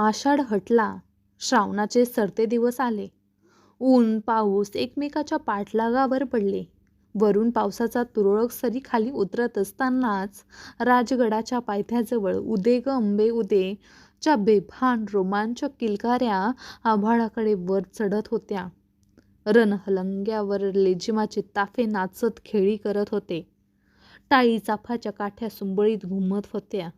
आषाढ हटला. श्रावणाचे सरते दिवस आले. ऊन पाऊस एकमेकाच्या पाठलागावर पडले. वरून पावसाचा तुरळक सरी खाली उतरत असतानाच राजगडाच्या पायथ्याजवळ उदे ग अंबे उदे च्या बेभान रोमांचक किलकाऱ्या आभाळाकडे वर चढत होत्या. रणहलंग्यावर लेजिमाचे ताफे नाचत खेळी करत होते. टाळी चाफाच्या काठ्या सुंबळीत घुमत होत्या.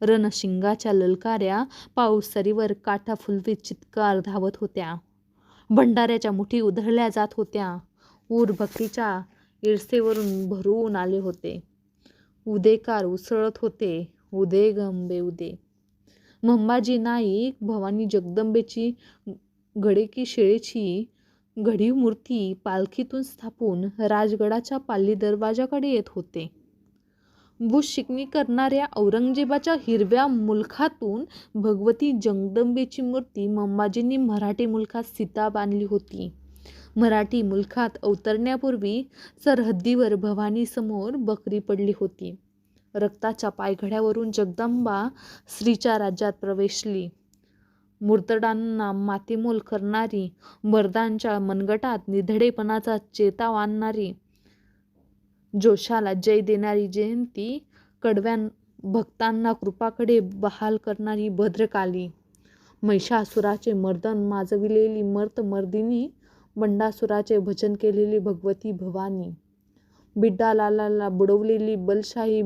रणशिंगाच्या ललकाऱ्या पाऊसरीवर काठा फुलवीत चित्कार धावत होत्या. भंडाऱ्याच्या मुठी उधळल्या जात होत्या. ऊर भक्तीच्या इरसेवरून भरून आले होते. उदेकार उसळत होते. उदे गंबे उदे. मंबाजी नाईक भवानी जगदंबेची गडेकी शेळेची घडीव मूर्ती पालखीतून स्थापून राजगडाच्या पाली दरवाजाकडे येत होते. भूशिकणी करणाऱ्या औरंगजेबाच्या हिरव्या मुलखातून भगवती जगदंबेची मूर्ती मंबाजींनी मराठी मुलखात सीता बांधली होती. मराठी मुलखात अवतरण्यापूर्वी सरहद्दीवर भवानीसमोर बकरी पडली होती. रक्ताच्या पायघड्यावरून जगदंबा स्त्रीच्या राज्यात प्रवेशली. मूर्तडांना मातेमोल करणारी मर्दांच्या मनगटात निधडेपणाचा चेताव आणणारी जोशाला जय देणारी जयंती कडव्यां भक्तांना कृपाकडे बहाल करणारी भद्रकाली. महिषासुराचे मर्दन माजविलेली मर्त मर्दिनी बंडासुराचे भजन केलेली भगवती भवानी. बिड्डालाला बुडवलेली बलशाही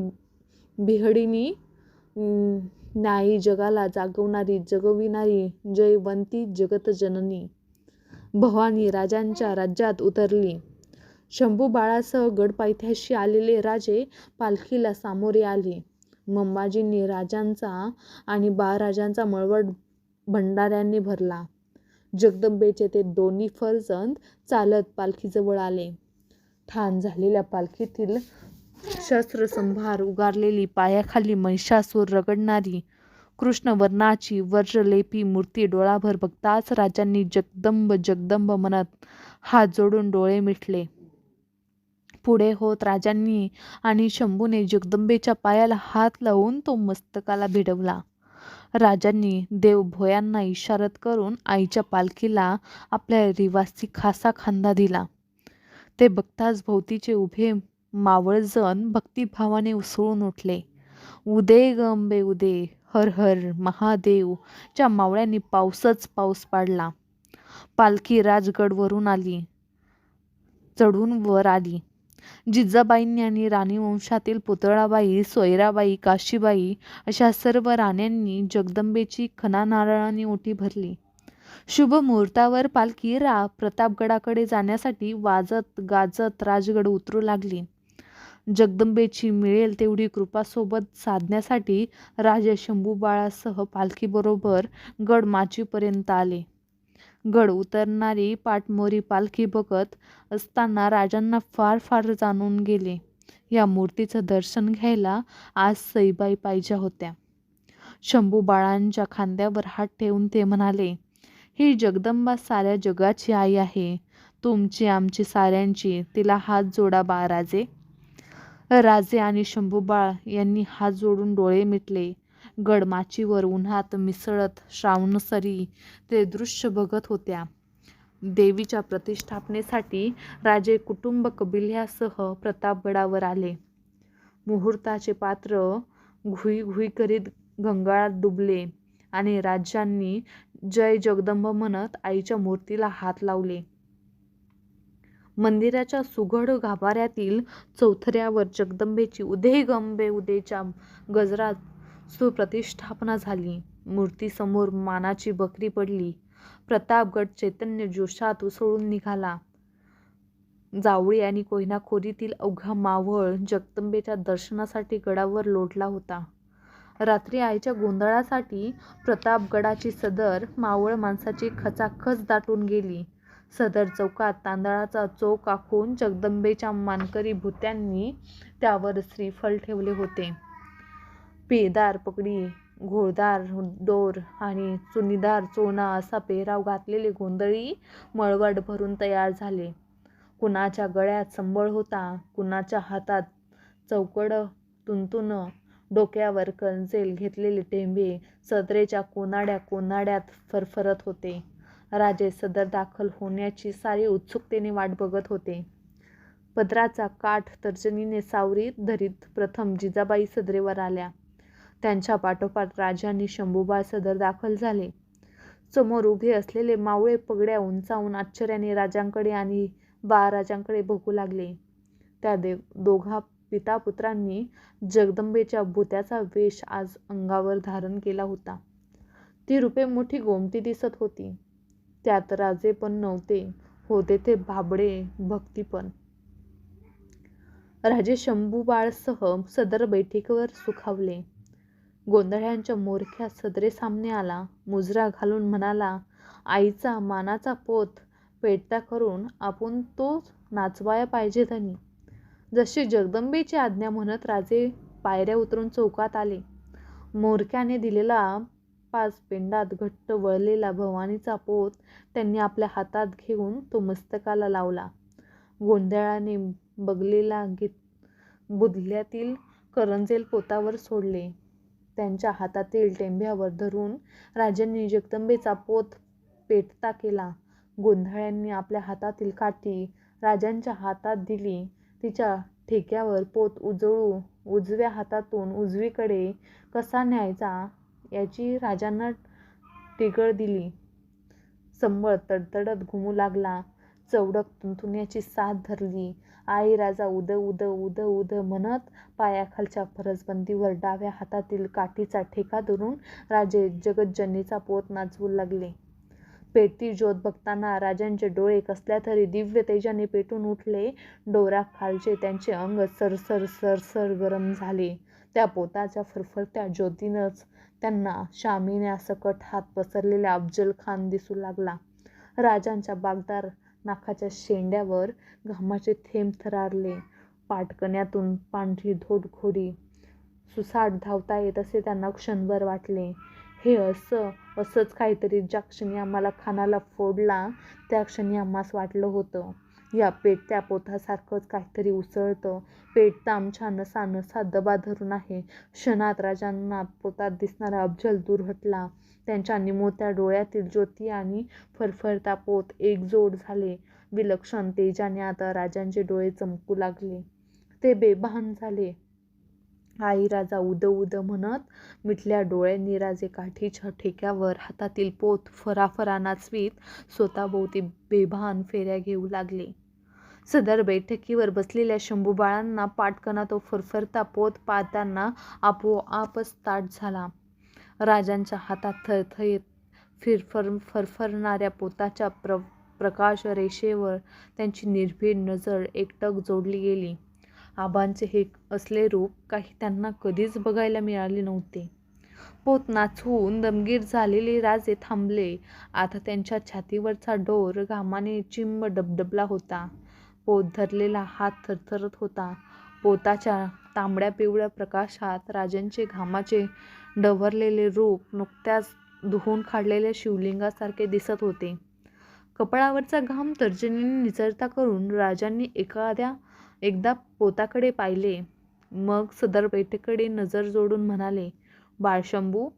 बिहडिनी न्यायी जगाला जागवणारी जगविणारी जयवंती जगतजननी. भवानी राजांच्या राज्यात उतरली. शंभू बाळासह गडपायथ्याशी आलेले राजे पालखीला सामोरे आले. मंबाजींनी राजांचा आणि बाळराजांचा मळवट भंडाऱ्यांनी भरला. जगदंबेचे ते दोन्ही फरजंद चालत पालखीजवळ आले. ठाण झालेल्या पालखीतील शस्त्रसंभार उगारलेली पायाखाली महिषासूर रगडणारी कृष्णवर्णाची वज्रलेपी मूर्ती डोळाभर बघताच राजांनी जगदंब जगदंब म्हणत हात जोडून डोळे मिटले. पुढे होत राजांनी आणि शंभूने जगदंबेच्या पायाला हात लावून तो मस्तकाला भिडवला. राजांनी देवभोयांना इशारत करून आईच्या पालखीला आपल्या रिवासी खासा खांदा दिला. ते बघताच भोवतीचे उभे मावळजण भक्तिभावाने उसळून उठले. उदे गंबे उदे. हर हर. महादेव. च्या मावळ्यांनी पाऊसच पाऊस पाडला. पालखी राजगडवरून आली. चढून वर आली. जिजाबाईंनी आणि राणीवंशातील पुतळाबाई सोयराबाई काशीबाई अशा सर्व राण्यांनी जगदंबेची खना नारळाने ओटी भरली. शुभ मुहूर्तावर पालखी रा प्रतापगडाकडे जाण्यासाठी वाजत गाजत राजगड उतरू लागली. जगदंबेची मिळेल तेवढी कृपासोबत साधण्यासाठी राजा शंभूबाळासह पालखीबरोबर गड माचीपर्यंत आले. गड उतरणारी पाटमोरी पालखी बघत असताना राजांना फार फार जाणून गेले. या मूर्तीचं दर्शन घ्यायला आज सईबाई पाहिजे होत्या. शंभू बाळांच्या खांद्यावर हात ठेवून ते म्हणाले ही जगदंबा साऱ्या जगाची आई आहे. तुमची आमची साऱ्यांची. तिला हात जोडा बाळराजे राजे. आणि शंभूबाळ यांनी हात जोडून डोळे मिटले. गडमाचीवर उन्हात मिसळत श्रावणसरी ते दृश्य बघत होत्या. देवीच्या प्रतिष्ठापनेसाठी राजे कुटुंब कबिल्ह्यासह प्रतापगडावर आले. मुहूर्ताचे पात्र घुई घुई करीत गंगाळात डुबले आणि राज्यांनी जय जगदंब म्हणत आईच्या मूर्तीला हात लावले. मंदिराच्या सुघड गाभाऱ्यातील चौथऱ्यावर जगदंबेची उदे गंबे उदेच्या गजरात सुप्रतिष्ठापना झाली. मूर्तीसमोर मानाची बकरी पडली. प्रतापगड चैतन्य जोशात उसळून निघाला. जावळी आणि कोहिनाखोरीतील अवघा मावळ जगदंबेच्या दर्शनासाठी गडावर लोटला होता. रात्री आईच्या गोंधळासाठी प्रतापगडाची सदर मावळ माणसाची खचाखच दाटून गेली. सदर चौकात तांदळाचा चौक आखून जगदंबेच्या मानकरी भूत्यांनी त्यावर श्रीफल ठेवले होते. पेदार पगडी घोळदार दोर आणि चुनीदार चोना असा पेहराव घातलेले गोंधळी मळवट भरून तयार झाले. कुणाच्या गळ्यात संबळ होता कुणाच्या हातात चौकड तुंतुन डोक्यावर कंजेल घेतलेले टेंबे सदरेच्या कोनाड्या कोनाड्यात फरफरत होते. राजे सदर दाखल होण्याची सारी उत्सुकतेने वाट बघत होते. पदराचा काठ तर्जनीने सावरीत धरीत प्रथम जिजाबाई सदरेवर आल्या. त्यांच्या पाठोपाठ राजांनी शंभूबाळ सदर दाखल झाले. समोर उभे असलेले मावळे पगड्या उंचावून आश्चर्याने राजांकडे आणि बाळराजांकडे बघू लागले. त्या दे दोघा पितापुत्रांनी जगदंबेच्या भूत्याचा वेश आज अंगावर धारण केला होता. ती रूपे मोठी गोमटी दिसत होती. त्यात राजे पण नव्हते. होते ते भाबडे भक्ती पण. राजे शंभूबाळसह सदर बैठकीवर सुखावले. गोंधळ्यांच्या मोरख्या सदरे सामने आला. मुजरा घालून म्हणाला आईचा मानाचा पोत पेटता करून आपण तो नाचवाया पाहिजे धनी जशी जगदंबेची आज्ञा म्हणत राजे पायऱ्या उतरून चौकात आले. मोरक्याने दिलेला पाच पेंडात घट्ट वळलेला भवानीचा पोत त्यांनी आपल्या हातात घेऊन तो मस्तकाला लावला. गोंधळाने बगलेला गीत बुधल्यातील करंजेल पोतावर सोडले. त्यांच्या हातातील टेंभ्यावर धरून राजांनी जगदंबेचा पोत पेटता केला. गोंधळ्यांनी आपल्या हातातील काठी राजांच्या हातात दिली. तिच्या ठेक्यावर पोत उजळू उजव्या हातातून उजवीकडे कसा न्यायचा याची राजांना टिगळ दिली. संबळ तडतडत घुमू लागला. चवडक तुंतुण्याची साथ धरली. आई राजा उद उद उद उद म्हणत पायाखालच्या फरसबंदीवर डाव्या हातातील काठीचा ठेका धरून राजे जगज्जनीचा पोत नाचवू लागले. पेटती ज्योत बघताना राजांचे डोळे कसल्या तरी दिव्य तेजाने पेटून उठले. डोराखालचे त्यांचे अंग सरसर सरसर गरम झाले. त्या पोताच्या फरफरत्या ज्योतीनंच त्यांना शामिन्यासकट हात पसरलेला अफजल खान दिसू लागला. राजांच्या बागदार नाकाच्या शेंड्यावर घामाचे थेंब थरारले पाटकण्यातून पांढरी धोडखोडी. सुसाट धावता येत असे त्यांना क्षणभर वाटले. हे असं असंच काहीतरी ज्या क्षणी आम्हाला खानाला फोडला त्या क्षणी आम्हास वाटलं होतं. या पेटत्या पोथासारखंच काहीतरी उसळतं. पेट ताम छान सानं दबा धरून आहे. क्षणात राजांना पोतात दिसणारा अफजल दूर हटला. त्यांच्या निमोत्या डोळ्यातील ज्योती आणि फरफरता पोत एकजोड झाले. विलक्षण तेजाने आता राजांचे डोळे चमकू लागले. ते बेभान झाले. आई राजा उद उद म्हणत मिटल्या डोळ्यांनी राजे काठीच्या ठेक्यावर हातातील पोत फराफरा नाचवीत स्वतःभोवती बेभान फेऱ्या घेऊ लागले. सदर बैठकीवर बसलेल्या शंभूबाळांना पाटकना तो फरफरता पोत पाहताना आपोआपच ताट झाला. राजांच्या हातात थरथरीत फिरफर फरफरणाऱ्या पोताच्या प्र प्रकाश रेषेवर त्यांची निर्भीड नजर एकटक जोडली गेली. आबांचे हे असले रूप काही त्यांना कधीच बघायला मिळाले नव्हते. पोत नाचवून दमगीर झालेले राजे थांबले. आता त्यांच्या छातीवरचा डोर घामाने चिंब डबडबला होता. पोत धरलेला हात थरथरत होता. पोताच्या तांबड्या पिवळ्या प्रकाशात राजांचे घामाचे डवरलेले रूप नुकत्याच धुवून काढलेल्या शिवलिंगासारखे दिसत होते. कपाळावरचा घाम तर्जनीने निचरता करून राजांनी एखाद्या एकदा पोताकडे पाहिले मग सदर नजर जोडून म्हणाले बाळशंभू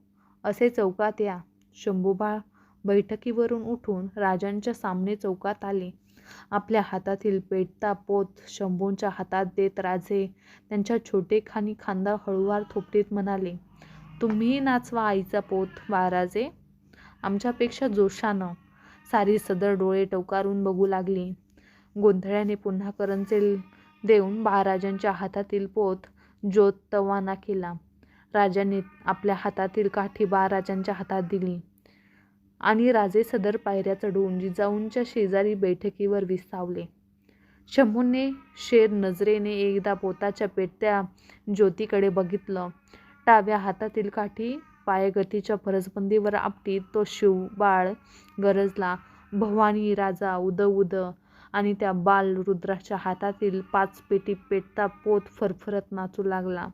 असे चौकात या. शंभूबाळ बैठकीवरून उठून राजांच्या सामने चौकात आले. आपल्या हातातील पेटता पोत शंभूंच्या हातात देत राजे त्यांच्या छोटे खानी खांदा हळुवार थोपटीत म्हणाले तुम्ही नाचवा आईचा पोत बाळराजे. आमच्यापेक्षा जोशानं सारी सदर डोळे टवकारून बघू लागली. गोंधळ्याने पुन्हा करंजेल देऊन बाळराजांच्या हातातील पोत ज्योत तवाना केला. राजाने आपल्या हातातील काठी बाळराजांच्या हातात दिली आणि राजे सदर पायऱ्या चढून जिजाऊंच्या शेजारी बैठकीवर विसावले. शंभूने शेर नजरेने एकदा पोताच्या पेटत्या ज्योतीकडे बघितलं. टाव्या हातातील काठी पायगतीच्या फरसबंदीवर आपटीत तो शिवबाळ गरजला. भवानी राजा उद उद आणि त्या बाल रुद्राच्या हातातील पाच पेटी पेटता पोत फरफरत नाचू लागला.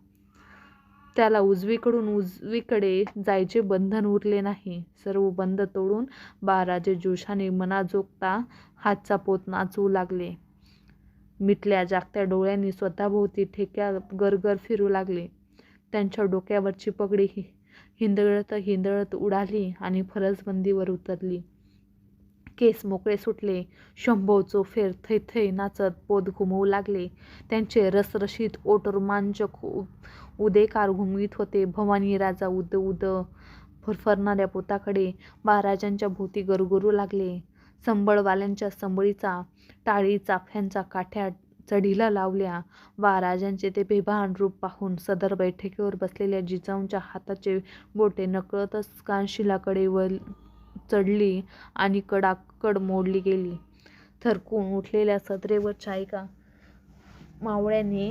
त्याला उजवीकडून उजवीकडे जायचे बंधन उरले नाही. सर्व बंध तोडून बाराजे जोशाने मनाजोगता हातचा पोत नाचवू लागले. मिटल्या जागत्या डोळ्यांनी स्वतःभोवती ठेक्या गरगर फिरू लागले. त्यांच्या डोक्यावरची पगडी हिंदळत हिंदळत उडाली आणि फरसबंदीवर उतरली. केस मोकळे सुटले. शंभो चोफेर थै थै नाचत पोत घुमवू लागले. त्यांचे रसरशीत ओट रोमांचक उ- उदेकार घुमवीत होते. भवानी राजा उद उद फरफरणाऱ्या पोताकडे महाराजांच्या भोवती गरगरू लागले. संबळवाल्यांच्या संबळीचा टाळी चाफ्यांचा काठ्या चढीला लावल्या. महाराजांचे ते बेभान रूप पाहून सदर बैठकीवर बसलेल्या जिजाऊंच्या हाताचे बोटे नकळतच कानशिलाकडे वळ चढली आणि कडाकड मोडली गेली. थरकून उठलेल्या सदरेवरच्या एका मावळ्याने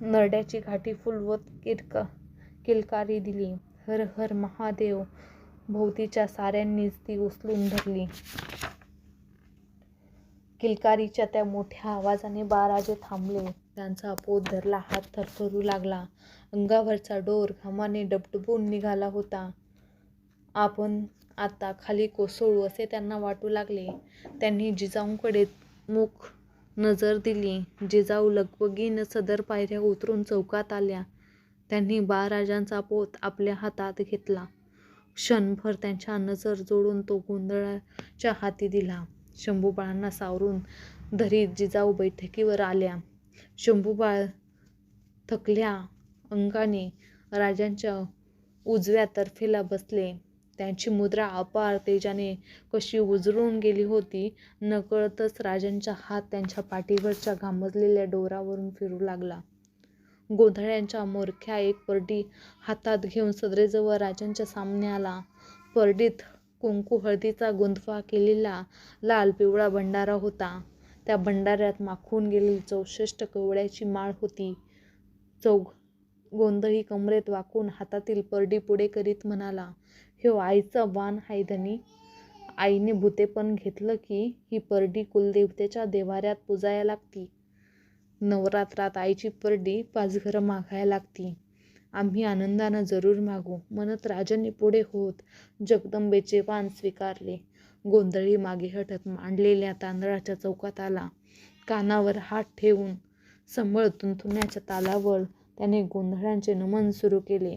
नरड्याची घाटी फुलवत किरका किलकारी दिली. हर हर महादेव भोवतीच्या साऱ्यांनीच ती उचलून धरली. किलकारीच्या त्या मोठ्या आवाजाने बाराजे थांबले. त्यांचा पोत धरला हात थरथरू लागला. अंगावरचा डोर घामाने डबडबून निघाला होता. आपण आता खाली कोसळू असे त्यांना वाटू लागले. त्यांनी जिजाऊंकडे मुख नजर दिली. जिजाऊ लगबगीनं सदर पायऱ्या उतरून चौकात आल्या. त्यांनी बाळराजांचा पोत आपल्या हातात घेतला. क्षणभर त्यांच्या नजर जोडून तो गोंधळाच्या हाती दिला. शंभूबाळांना सावरून धरीत जिजाऊ बैठकीवर आल्या. शंभूबाळ थकल्या अंगाने राजांच्या उजव्या तर्फेला बसले. त्यांची मुद्रा अपार तेजाने कशी उजळून गेली होती नकळतच राजांचा हात त्यांच्या पाठीवरच्या घामजलेल्या डोरावरून फिरू लागला. गोंधळ्यांच्या मोरख्या एक परडी हातात घेऊन सदरेजवळ राजांच्या सामने आला. परडीत कुंकू हळदीचा गुंतवा केलेला लाल पिवळा भंडारा होता. त्या भंडाऱ्यात माखून गेलेली चौसष्ट कवड्याची माळ होती. चौघ गोंधळी कमरेत वाकून हातातील परडी पुढे करीत म्हणाला ह्यो आईचा वाण हाय धनी. आईने भूतेपण घेतलं की ही परडी कुलदेवतेच्या देवाऱ्यात पुजायला लागती. नवरात्रात आईची परडी पाच घरं मागायला लागती. आम्ही आनंदानं जरूर मागू म्हणत राजांनी पुढे होत जगदंबेचे वाण स्वीकारले. गोंधळी मागे हटत मांडलेल्या तांदळाच्या चौकात आला. कानावर हात ठेवून संबळ तुंथुण्याच्या तालावर त्याने गोंधळांचे नमन सुरू केले.